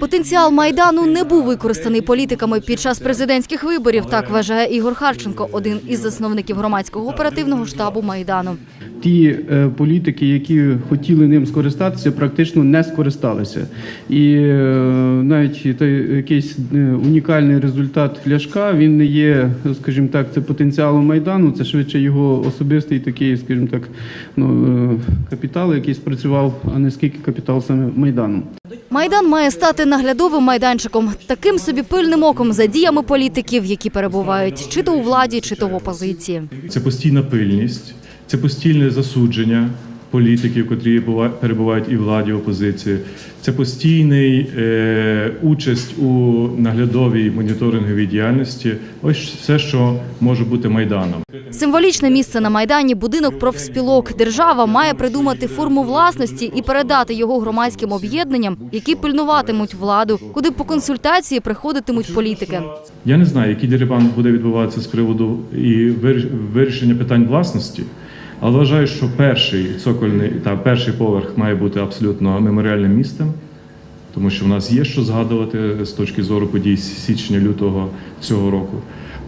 Потенціал майдану не був використаний політиками під час президентських виборів. Так вважає Ігор Харченко, один із засновників громадського оперативного штабу майдану. Ті е, політики, які хотіли ним скористатися, практично не скористалися. І е, навіть той якийсь е, унікальний результат Ляшка він не є, скажімо так, це потенціалом майдану. Це швидше його особистий такий, скажімо так, ну капітал, який спрацював, а не скільки капітал саме майдану. Майдан має стати наглядовим майданчиком, таким собі пильним оком за діями політиків, які перебувають чи то у владі, чи то в опозиції. Це постійна пильність, це постійне засудження політиків, котрі бува- перебувають і в владі, і в опозиції. Це постійний е, участь у наглядовій моніторинговій діяльності. Ось все, що може бути майданом. Символічне місце на майдані будинок профспілок. Держава має придумати форму власності і передати його громадським об'єднанням, які пильнуватимуть владу, куди по консультації приходитимуть політики. Я не знаю, який дерибан буде відбуватися з приводу і вирішення питань власності. Але вважаю, що перший цокольний та перший поверх має бути абсолютно меморіальним містом, тому що в нас є що згадувати з точки зору подій січня-лютого цього року.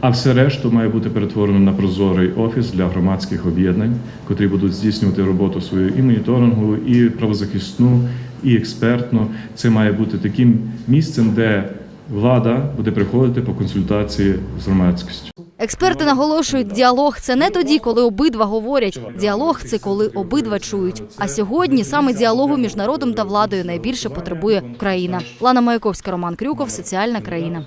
А все решту має бути перетворено на прозорий офіс для громадських об'єднань, котрі будуть здійснювати роботу свою і моніторингову, і правозахисну, і експертну. Це має бути таким місцем, де влада буде приходити по консультації з громадськістю. Експерти наголошують, діалог це не тоді, коли обидва говорять. Діалог це коли обидва чують. А сьогодні саме діалогу між народом та владою найбільше потребує Україна. Лана Маяковська, Роман Крюков, соціальна країна.